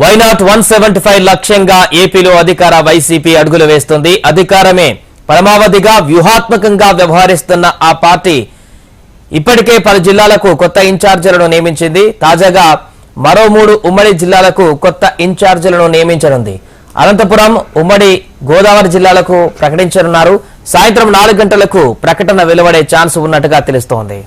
Why not one seventy five లక్ష్యంగా ఏపీలో అధికార వైసీపీ అడుగులు వేస్తుంది? అధికారమే పరమావధిగా వ్యూహాత్మకంగా వ్యవహరిస్తున్న ఆ పార్టీ ఇప్పటికే పలు జిల్లాలకు కొత్త ఇన్ఛార్జీలను నియమించింది. తాజాగా మరో మూడు ఉమ్మడి జిల్లాలకు కొత్త ఇన్ఛార్జీలను నియమించనుంది. అనంతపురం ఉమ్మడి గోదావరి జిల్లాలకు ప్రకటించనున్నారు. సాయంత్రం నాలుగు గంటలకు ప్రకటన వెలువడే ఛాన్స్ ఉన్నట్టుగా తెలుస్తోంది.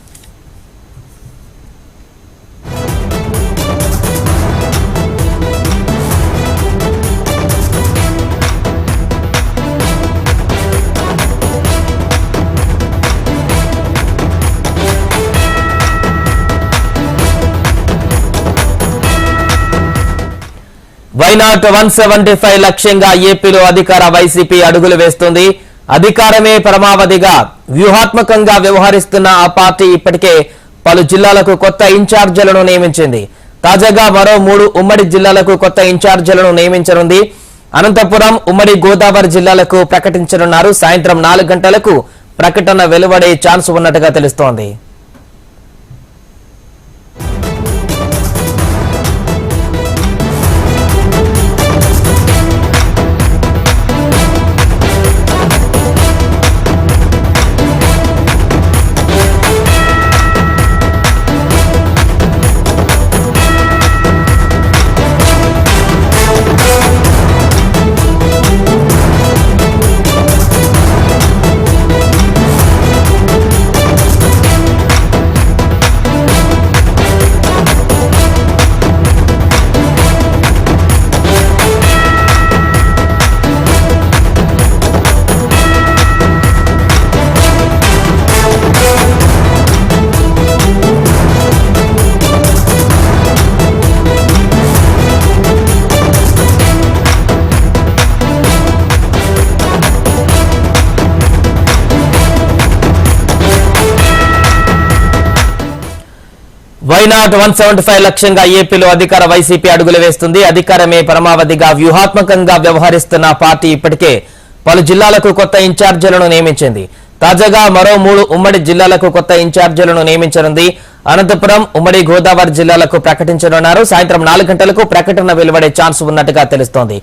వైనాట్ వన్ సెవెంటీ ఫైవ్ లక్ష్యంగా ఏపీలో అధికార వైసీపీ అడుగులు వేస్తుంది? అధికారమే పరమావధిగా వ్యూహాత్మకంగా వ్యవహరిస్తున్న ఆ పార్టీ ఇప్పటికే పలు జిల్లాలకు కొత్త ఇన్ఛార్జీలను నియమించింది. తాజాగా మరో మూడు ఉమ్మడి జిల్లాలకు కొత్త ఇన్ఛార్జీలను నియమించనుంది. అనంతపురం ఉమ్మడి గోదావరి జిల్లాలకు ప్రకటించనున్నారు. సాయంత్రం నాలుగు గంటలకు ప్రకటన వెలువడే ఛాన్స్ ఉన్నట్టుగా తెలుస్తోంది. వైనాట్ వన్ సెవెంటీ ఫైవ్ లక్ష్యంగా ఏపీలో అధికార వైసీపీ అడుగులు వేస్తుంది. అధికారమే పరమావధిగా వ్యూహాత్మకంగా వ్యవహరిస్తున్న పార్టీ ఇప్పటికే పలు జిల్లాలకు కొత్త ఇన్ఛార్జీలను నియమించింది. తాజాగా మరో మూడు ఉమ్మడి జిల్లాలకు కొత్త ఇన్ఛార్జీలను నియమించనుంది. అనంతపురం ఉమ్మడి గోదావరి జిల్లాలకు ప్రకటించనున్నారు. సాయంత్రం నాలుగు గంటలకు ప్రకటన వెలువడే ఛాన్స్ ఉన్నట్టుగా తెలుస్తోంది.